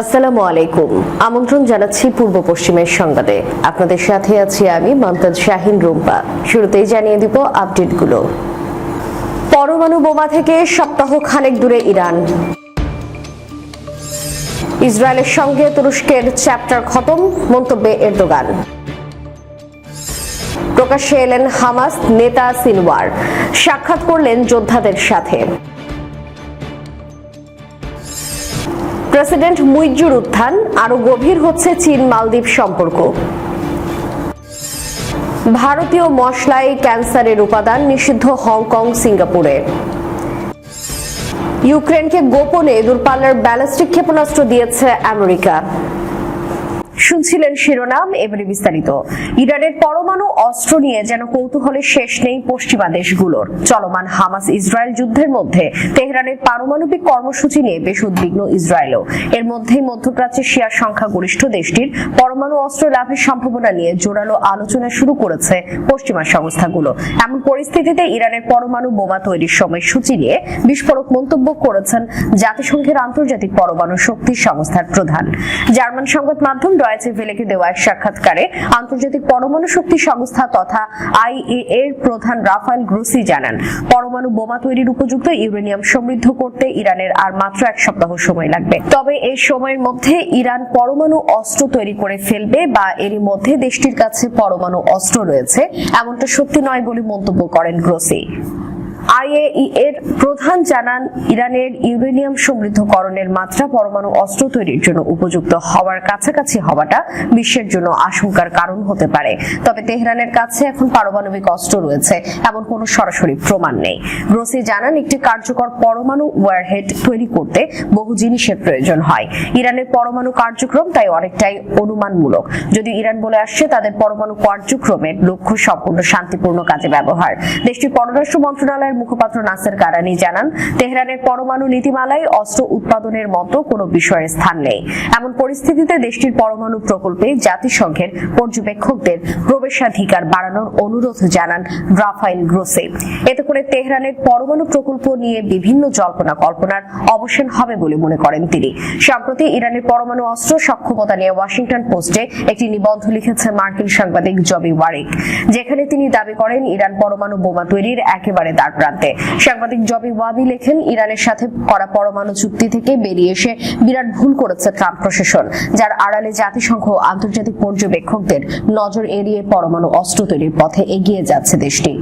আসসালামু আলাইকুম। আমন্ত্রণ জানাচ্ছি পূর্ব পশ্চিমের সংবাদে। আপনাদের সাথে আছি আমি মমতাজ শাহিন রুম্পা শুরুতেই জানিয়ে দিব আপডেটগুলো। পরমাণু বোমা থেকে সপ্তাহ খানেক দূরে ইরান। ইসরায়েলের সঙ্গে তুরস্কের চ্যাপ্টার খতম, মন্তব্যে এরদোগান। প্রকাশ্যে এলেন হামাস নেতা সিনওয়ার। সাক্ষাৎ করলেন যোদ্ধাদের সাথে। প্রেসিডেন্ট মুইজুর উত্থান, আরও গভীর হচ্ছে চীন মালদ্বীপ সম্পর্ক। ভারতীয় মশলায় ক্যান্সারের উপাদান নিষিদ্ধ হংকং, সিঙ্গাপুরে। ইউক্রেনকে গোপনে দূরপাল্লার ব্যালিস্টিক ক্ষেপণাস্ত্র দিয়েছে আমেরিকা। শুনছিলেন শিরোনাম, এবারে বিস্তারিত। ইরানের পরমাণু অস্ত্র নিয়ে যেন কৌতূহলের শেষ নেই পশ্চিমা দেশগুলোর। চলমান হামাস ইসরায়েল যুদ্ধের মধ্যে তেহরানের পারমাণবিক কর্মসূচি নিয়ে বেশ উদ্বিগ্ন ইসরায়েলও। এর মধ্যেই মধ্যপ্রাচ্যে শিয়ার সংখ্যাগরিষ্ঠ দেশটির পরমাণু অস্ত্র লাভের সম্ভাবনা নিয়ে জোরালো আলোচনা শুরু করেছে পশ্চিমা সংস্থাগুলো। এমন পরিস্থিতিতে ইরানের পরমাণু বোমা তৈরির সময়সূচি নিয়ে বিস্ফোরক মন্তব্য করেছেন জাতিসংঘের আন্তর্জাতিক পরমাণু শক্তি সংস্থার প্রধান। জার্মান সংবাদ মাধ্যম ডয়েচে ভেলেকে দেওয়া এক সাক্ষাৎকারে আন্তর্জাতিক পরমাণু শক্তি সংস্থা তথা আইএ এর প্রধান রাফায়েল গ্রুসি জানান, পরমাণু বোমা তৈরির উপযুক্ত ইউরেনিয়াম সমৃদ্ধ করতে ইরানের আর মাত্র এক সপ্তাহ সময় লাগবে। তবে এই সময়ের মধ্যে ইরান পরমাণু অস্ত্র তৈরি করে ফেলবে বা এরই মধ্যে দেশটির কাছে পরমাণু অস্ত্র রয়েছে, এমনটা সত্যি নয় বলে মন্তব্য করেন গ্রোসি। আইএই এর প্রধান জানান, ইরানের ইউরেনিয়াম সমৃদ্ধকরণের মাত্রা পরমাণু অস্ত্র তৈরির জন্য উপযুক্ত হওয়ার কাছাকাছি হওয়াটা বিশ্বের জন্য আশঙ্কার কারণ হতে পারে। তবে তেহরানের কাছে এখন পারমাণবিক অস্ত্র রয়েছে, এমন কোনো সরাসরি প্রমাণ নেই। গ্রোসি জানান, একটি কার্যকর পরমাণু ওয়ারহেড তৈরি করতে বহু জিনিসের প্রয়োজন হয়। ইরানের পরমাণু কার্যক্রম তাই অনেকটাই অনুমানমূলক। যদি ইরান বলে আসছে, তাদের পরমাণু কার্যক্রমের লক্ষ্য সম্পূর্ণ শান্তিপূর্ণ কাজে ব্যবহার। দেশটির পররাষ্ট্র মন্ত্রণালয়ের মুখপাত্র নাসের কারানি জানান, তেহরানের পরমাণু নীতিমালায় অস্ত্র উৎপাদনের মতো কোনো বিষয়ের স্থান নেই। এমন পরিস্থিতিতে দেশটির পরমাণু প্রকল্পে জাতিসংঘের পর্যবেক্ষকদের প্রবেশাধিকার বাড়ানোর অনুরোধ জানান রাফাইল গ্রোসে। এতে করে তেহরানের পরমাণু প্রকল্প নিয়ে বিভিন্ন জল্পনা কল্পনার অবসান হবে বলে মনে করেন তিনি। সম্প্রতি ইরানের পরমাণু অস্ত্র সক্ষমতা নিয়ে ওয়াশিংটন পোস্টে একটি নিবন্ধ লিখেছে মার্কিন সাংবাদিক জবি ওয়ারিক, যেখানে তিনি দাবি করেন, ইরান পরমাণু বোমা তৈরির একেবারে দ্বার প্রান্তে সাংবাদিক জবি ওয়াবি লেখেন, ইরানের সাথে করা পরমাণু চুক্তি থেকে বেরিয়ে এসে বিরাট ভুল করেছে ট্রাম্প প্রশাসন, যার আড়ালে জাতিসংঘ আন্তর্জাতিক পর্যবেক্ষকদের নজর এড়িয়ে পরমাণু অস্ত্র তৈরির পথে এগিয়ে যাচ্ছে দেশটি।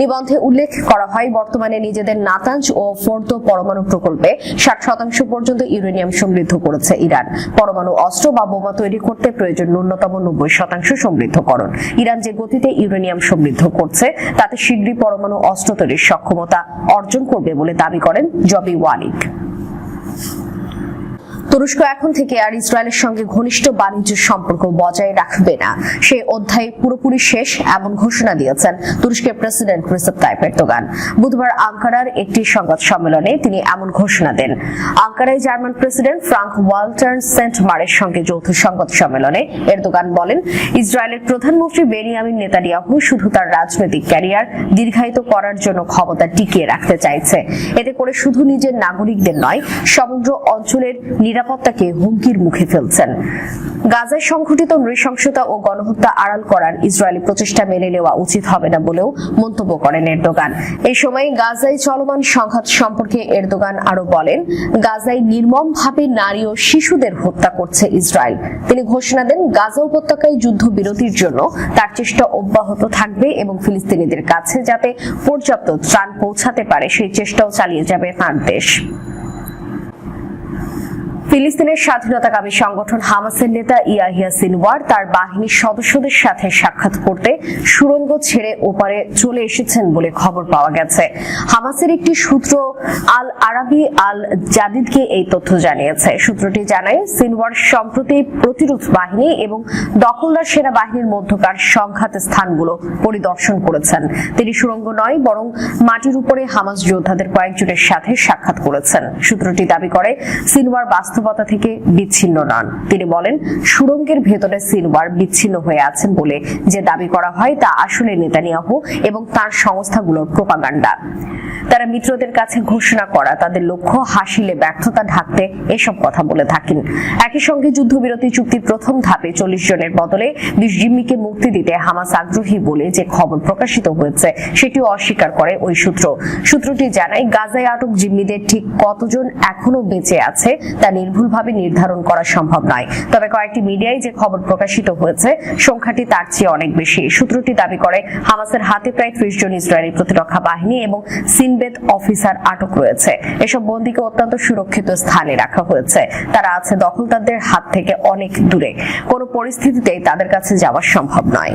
নিবন্ধে উল্লেখ করা হয়, বর্তমানে নিজেদের নাতাঞ্জ ও ফোর্দো পরমাণু প্রকল্পে ষাট শতাংশ পর্যন্ত ইউরেনিয়াম সমৃদ্ধ করেছে ইরান। পরমাণু অস্ত্র বা বোমা তৈরি করতে প্রয়োজন ন্যূনতম নব্বই শতাংশ সমৃদ্ধকরণ। ইরান যে গতিতে ইউরেনিয়াম সমৃদ্ধ করছে, তাতে শীঘ্রই পরমাণু অস্ত্র তৈরির সক্ষমতা অর্জন করবে বলে দাবি করেন জবি ওয়ালিক। তুরস্ক এখন থেকে আর ইসরায়েলের সঙ্গে ঘনিষ্ঠ বাণিজ্য সম্পর্ক বজায় রাখবে না। সে অধ্যায় পুরোপুরি শেষ এমন ঘোষণা দিয়েছেন তুরস্কের প্রেসিডেন্ট রিসেপ তাইপ এরদোগান। বুধবার আঙ্কারার একটি সংবাদ সম্মেলনে তিনি এমন ঘোষণা দেন। আঙ্কারায় জার্মান প্রেসিডেন্ট ফ্রাঙ্ক ওয়াল্টার সেন্ট মারের সঙ্গে যৌথ সংবাদ সম্মেলনে এরদোগান বলেন, ইসরায়েলের প্রধানমন্ত্রী বেনিয়ামিন নেতানিয়াহু শুধু তার রাজনৈতিক ক্যারিয়ার দীর্ঘায়িত করার জন্য ক্ষমতা টিকিয়ে রাখতে চাইছে। এতে করে শুধু নিজের নাগরিকদের নয়, সমগ্র অঞ্চলের নিরাপত্তাকে হুমকির মুখে ফেলছেন। গাজায় সংঘটিত নৃশংসতা ও গণহত্যা আড়াল করার ইসরায়েলি প্রচেষ্টা মেনে নেওয়া উচিত হবে না বলেও মন্তব্য করেন এরদোগান। এই সময় গাজায় চলমান সংঘাত সম্পর্কে এরদোগান আরও বলেন, গাজায় নির্মমভাবে নারী ও শিশুদের হত্যা করছে ইসরায়েল। তিনি ঘোষণা দেন, গাজা উপত্যকায় যুদ্ধ বিরতির জন্য তার চেষ্টা অব্যাহত থাকবে এবং ফিলিস্তিনিদের কাছে যাতে পর্যাপ্ত ত্রাণ পৌঁছাতে পারে, সেই চেষ্টাও চালিয়ে যাবে তার দেশ। ফিলিস্তিনের স্বাধীনতাকামী সংগঠন হামাসের নেতা ইয়াহিয়া সিনওয়ার তার বাহিনীর সদস্যদের সাথে সাক্ষাৎ করতে সুরঙ্গ ছেড়ে ওপারে চলে এসেছেন বলে খবর পাওয়া গেছে। হামাসের একটি সূত্র আল আরাবি আল জাদিদকে এই তথ্য জানিয়েছে। সূত্রটি জানায়, সিনওয়ার সম্প্রতি প্রতিরোধ বাহিনী এবং দখলদার সেনাবাহিনীর মধ্যকার সংঘাত স্থানগুলো পরিদর্শন করেছেন। তিনি সুরঙ্গ নয়, বরং মাটির উপরে হামাস যোদ্ধাদের কয়েকজনের সাথে সাক্ষাৎ করেছেন। সূত্রটি দাবি করে, সিনওয়ার বাস্তব বাস্তবতা থেকে বিচ্ছিন্ন নন। তিনি বলেন, সুড়ঙ্গের ভেতরে সিনওয়ার বিচ্ছিন্ন হয়ে আছেন বলে যে দাবি করা হয় তা আসলে নেতানিয়াহু এবং তার সংস্থাগুলোর প্রোপাগান্ডা। তারা মিত্রদের কাছে ঘোষণা করা, তাদের লক্ষ্য হাসিলে ব্যর্থতা ঢাকতে এসব কথা বলে থাকেন। একই সঙ্গে যুদ্ধবিরতি চুক্তির প্রথম ধাপে চল্লিশ জনের বদলে বিশ জিম্মিকে মুক্তি দিতে হামাস আগ্রহী বলে যে খবর প্রকাশিত হয়েছে, সেটিও অস্বীকার করে ওই সূত্র। সূত্রটি জানায়, গাজায় আটক জিম্মিদের ঠিক কতজন এখনও বেঁচে আছে তা নির্ভুলভাবে নির্ধারণ করা সম্ভব নয়। তবে কয়েকটি মিডিয়ায় যে খবর প্রকাশিত হয়েছে, সংখ্যাটি তার চেয়ে অনেক বেশি। সূত্রটি দাবি করে, হামাসের হাতে প্রায় ত্রিশ জন ইসরায়েলি প্রতিরক্ষা বাহিনী এবং সিনবেদ অফিসার আটক রয়েছে। এসব বন্দীকে অত্যন্ত সুরক্ষিত স্থানে রাখা হয়েছে। তারা আছে দখলদারদের হাত থেকে অনেক দূরে। কোনো পরিস্থিতিতেই তাদের কাছে যাওয়া সম্ভব নয়।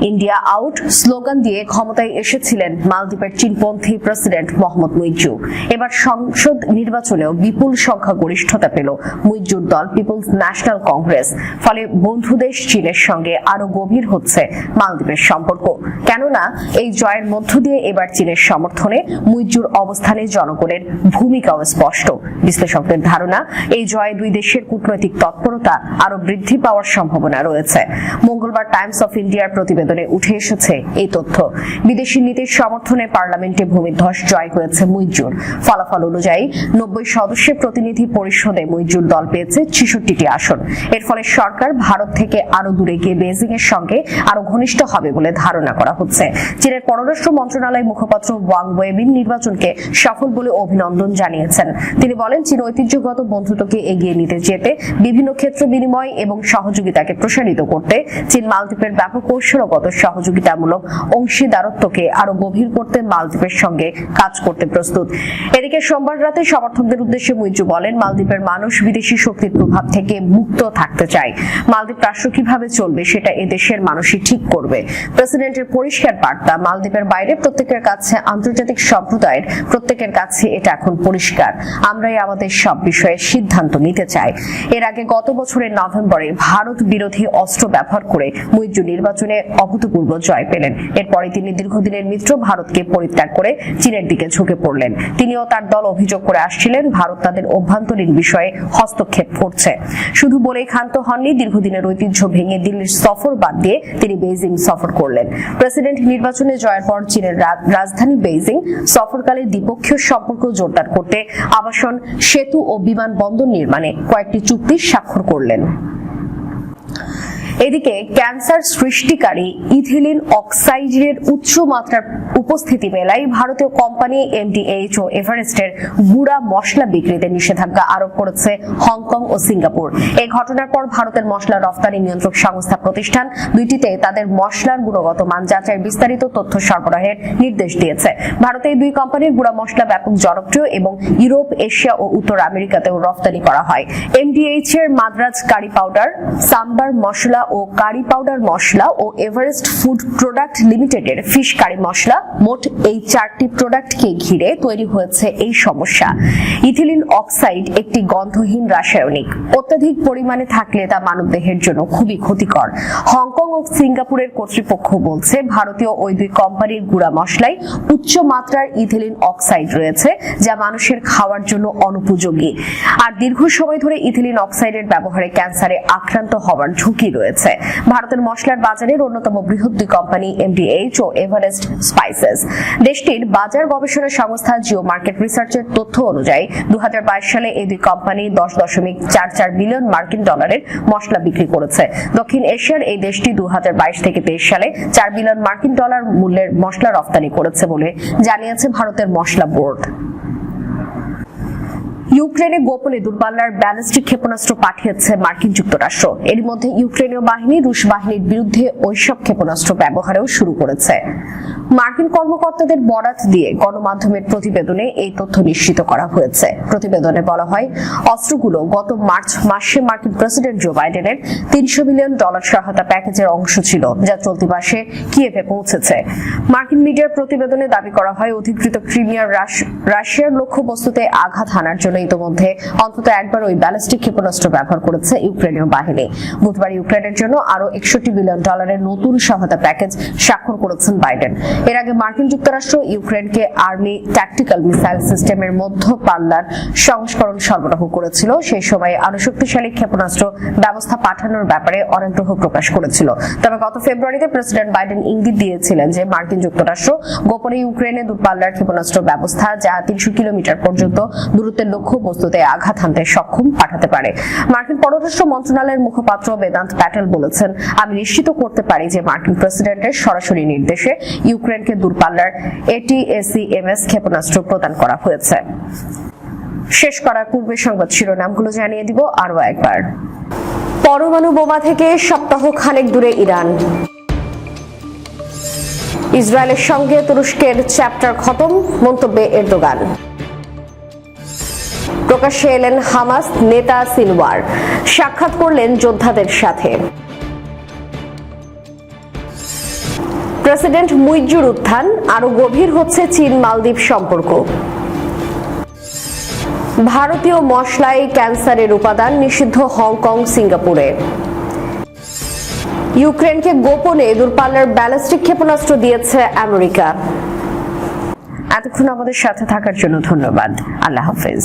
ইন্ডিয়া আউট স্লোগান দিয়ে ক্ষমতায় এসেছিলেন মালদ্বীপের চীনপন্থী প্রেসিডেন্ট মোহাম্মদ মুইজু এবার সংসদ নির্বাচনেও বিপুল সংখ্যা গরিষ্ঠতা পেল মুইজুর দল পিপলস ন্যাশনাল কংগ্রেস। ফলে বন্ধু দেশ চীনের সঙ্গে আরও গভীর হচ্ছে মালদ্বীপের সম্পর্ক। কেননা, এই জয়ের মধ্য দিয়ে এবার চীনের সমর্থনে মুইজুর অবস্থানে জনগণের ভূমিকাও স্পষ্ট। বিশ্লেষকদের ধারণা, এই জয়ে দুই দেশের কূটনৈতিক তৎপরতা আরও বৃদ্ধি পাওয়ার সম্ভাবনা রয়েছে। মঙ্গলবার টাইমস অফ ইন্ডিয়ার প্রতিবেদনে উঠে এসেছে এই তথ্য। বিদেশি নীতির সমর্থনে পার্লামেন্টে ভূমিধ্বস জয় হয়েছে মুইজুর। ফলাফল অনুযায়ী নব্বই সদস্যের প্রতিনিধি পরিষদে মুইজুর দল পেয়েছে ছেষট্টিটি আসন। এর ফলে সরকার ভারত থেকে আরও দূরে গিয়ে বেজিং এর সঙ্গে আরও ঘনিষ্ঠ হবে বলে ধারণা করা হচ্ছে। চীনের পররাষ্ট্র মন্ত্রণালয় মুখপাত্র ওয়াং ওয়েবিন নির্বাচনকে সফল বলে অভিনন্দন জানিয়েছেন। তিনি বলেন, চীন ঐতিহ্যগত বন্ধুত্বকে এগিয়ে নিতে যেতে বিভিন্ন ক্ষেত্র বিনিময় এবং সহযোগিতাকে প্রসারিত করতে চীন মালদ্বীপের ব্যাপক কৌশলগত সহযোগিতামূলক অংশীদারত্বকে আরও গভীর করতে মালদ্বীপের সঙ্গে কাজ করতে প্রস্তুত। এদিকে সোমবার রাতে সমর্থকদের উদ্দেশ্যে মুইজু বলেন, মালদ্বীপের মানুষ বিদেশি শক্তির প্রভাব থেকে মুক্ত থাকতে চায়। মালদ্বীপ রাষ্ট্র কীভাবে চলবে সেটা এদেশের মানুষই ঠিক করবে। প্রেসিডেন্টের পরিষ্কার বার্তা, মালদ্বীপের বাইরে প্রত্যেকের কাছে আন্তর্জাতিক সম্প্রদায়ের প্রত্যেকের কাছে এটা এখন পরিষ্কার। আমরাই আমাদের সব বিষয়ে সিদ্ধান্ত নিতে চাই। এর আগে গত বছরের নভেম্বরে ভারত বিরোধী অস্ত্র ব্যবহার করে মুইজু নির্বাচনে অভূতপূর্ব জয় পেলেন। এরপরে তিনি দীর্ঘদিনের মিত্র ভারতকে পরিত্যাগ করে চীনের দিকে ঝুঁকে পড়লেন। তিনিও তার দল অভিযোগ করে আসছিলেন, ভারত তাদের অভ্যন্তরীণ বিষয়ে হস্তক্ষেপ করছে। শুধু বলেই ক্ষান্ত হননি, দীর্ঘদিনের ঐতিহ্য ভেঙে দিল্লির সফর বাদ দিয়ে তিনি বেইজিং সফর করলেন। প্রেসিডেন্ট নির্বাচনে জয়ের পর চীনের রাজধানী বেইজিং সফরকালে দ্বিপক্ষীয় সম্পর্ক জোরদার করতে আবাসন, সেতু ও বিমানবন্দর নির্মাণে কয়েকটি চুক্তি স্বাক্ষর করলেন। এদিকে ক্যান্সার সৃষ্টিকারী ইথিলিন অক্সাইডের উচ্চ মাত্রার উপস্থিতি মেলায় ভারতীয় কোম্পানি এমডিএইচ ও এভারেস্টের গুড়া মশলা বিক্রিতে নিষেধাজ্ঞা আরোপ করেছে হংকং ও সিঙ্গাপুর। এই ঘটনার পর ভারতের মশলা রফতানি নিয়ন্ত্রক সংস্থা প্রতিষ্ঠান দুইটিতে তাদের মশলার গুণগত মান যাচাইয়ের বিস্তারিত তথ্য সরবরাহের নির্দেশ দিয়েছে। ভারতে এই দুই কোম্পানির গুড়া মশলা ব্যাপক জনপ্রিয় এবং ইউরোপ, এশিয়া ও উত্তর আমেরিকাতেও রফতানি করা হয়। এমডিএইচ এর মাদ্রাজ কারি পাউডার, সাম্বার মশলা ও কারি পাউডার মশলা ও এভারেস্ট ফুড প্রোডাক্ট লিমিটেডের ফিশ কারি মশলা। মোট এই চারটি প্রোডাক্টকে ঘিরে তৈরি হয়েছে এই সমস্যা। ইথিলিন অক্সাইড একটি গন্ধহীন রাসায়নিক। অত্যাধিক পরিমাণে থাকলে তা মানবদেহের জন্য খুবই ক্ষতিকর। হংকং ও সিঙ্গাপুরের কর্তৃপক্ষ বলছে, ভারতীয় ওই দুই কোম্পানির গুঁড়া মশলায় উচ্চ মাত্রার ইথিলিন অক্সাইড রয়েছে, যা মানুষের খাওয়ার জন্য অনুপযোগী। আর দীর্ঘ সময় ধরে ইথিলিন অক্সাইডের ব্যবহারে ক্যান্সারে আক্রান্ত হওয়ার ঝুঁকি রয়েছে। ভারতের মশলার বাজারের অন্যতম বৃহৎ দুই কোম্পানি এমডিএইচ ও এভারেস্ট স্পাইসেস দেশটির বাজার গবেষণা সংস্থা জিও মার্কেট রিসার্চের তথ্য অনুযায়ী দু সালে এই দুই কোম্পানি দশ দশমিক চার চার বিলিয়ন মার্কিন ডলারের মশলা বিক্রি করেছে। দক্ষিণ এশিয়ার এই দেশটি দু হাজার বাইশ থেকে তেইশ সালে চার বিলিয়ন মার্কিন ডলার মূল্যের মশলা রপ্তানি করেছে বলে জানিয়েছে ভারতের মশলা বোর্ড। ইউক্রেনে গোপনে দূরপাল্লার ব্যালিস্টিক ক্ষেপণাস্ত্র পাঠিয়েছে মার্কিন যুক্তরাষ্ট্র। এর মধ্যে ইউক্রেনীয় বাহিনী, রুশ বাহিনীর বিরুদ্ধে ওইসব ক্ষেপণাস্ত্র ব্যবহারেও শুরু করেছে। মার্কিন কর্মকর্তাদের বরাত দিয়ে গণমাধ্যমের প্রতিবেদনে এই তথ্য নিশ্চিত করা হয়েছে। প্রতিবেদনে বলা হয়, অস্ত্রগুলো গত মার্চ মাসে মার্কিন প্রেসিডেন্ট জো বাইডেনের তিনশো মিলিয়ন ডলার সহায়তা প্যাকেজের অংশ ছিল, যা চলতি মাসে কিয়েভে পৌঁছেছে। মার্কিন মিডিয়ার প্রতিবেদনে দাবি করা হয়, অধিকৃত ক্রিমিয়ার রাশ- রাশিয়ার লক্ষ্যবস্তুতে আঘাত হানার জন্য জন্য ইতোমধ্যে অন্তত একবার ওই ব্যালিস্টিক ক্ষেপণাস্ত্র ব্যবহার করেছে ইউক্রেনীয় বাহিনী। বুধবার ইউক্রেনের জন্য আরও একষট্টি বিলিয়ন ডলারের নতুন সহায়তা প্যাকেজ স্বাক্ষর করেছেন বাইডেন। এর আগে মার্কিন যুক্তরাষ্ট্র ইউক্রেনকে আর্মি ট্যাকটিক্যাল মিসাইল সিস্টেমের মধ্য পাল্লার সংস্করণ সরবরাহ করেছিল। সেই সময় আরও শক্তিশালী ক্ষেপণাস্ত্র ব্যবস্থা পাঠানোর ব্যাপারে অনাগ্রহ প্রকাশ করেছিল। তবে গত ফেব্রুয়ারিতে প্রেসিডেন্ট বাইডেন ইঙ্গিত দিয়েছিলেন যে মার্কিন যুক্তরাষ্ট্র গোপনে ইউক্রেনে দূরপাল্লার ক্ষেপণাস্ত্র ব্যবস্থা, যা তিনশো কিলোমিটার পর্যন্ত দূরত্বের লক্ষ্য বস্তুতে আঘাত হানতে সক্ষম পাঠাতে পারে। মার্কিন পররাষ্ট্র মন্ত্রণালয়ের মুখপাত্র বেদান্ত প্যাটেল বলেছেন, আমি নিশ্চিত করতে পারি যে মার্কিন প্রেসিডেন্টের সরাসরি নির্দেশে ইউক্রেনকে দূরপাল্লার এটিএসিএমএস ক্ষেপণাস্ত্র প্রদান করা হয়েছে। শেষ করার পূর্বে সংবাদ শিরোনামগুলো জানিয়ে দিব আরও একবার। পরমাণু বোমা থেকে সপ্তাহ খানেক দূরে ইরান। ইসরায়েলের সঙ্গে তুরস্কের চ্যাপ্টার খতম, মন্তব্যে এরদোগান। প্রকাশ্যে এলেন হামাস নেতা সিনওয়ার। সাক্ষাৎ করলেন যোদ্ধাদের সাথে। প্রেসিডেন্ট মুইজুর উত্থান আরও গভীর হচ্ছে চীন মালদ্বীপ সম্পর্ক। ভারতীয় মশলায় ক্যান্সারের উপাদান নিষিদ্ধ হংকং, সিঙ্গাপুরে। ইউক্রেনকে গোপনে দূরপাল্লার ব্যালিস্টিক ক্ষেপণাস্ত্র দিয়েছে আমেরিকা। এতক্ষণ আমাদের সাথে থাকার জন্য ধন্যবাদ। আল্লাহ হাফেজ।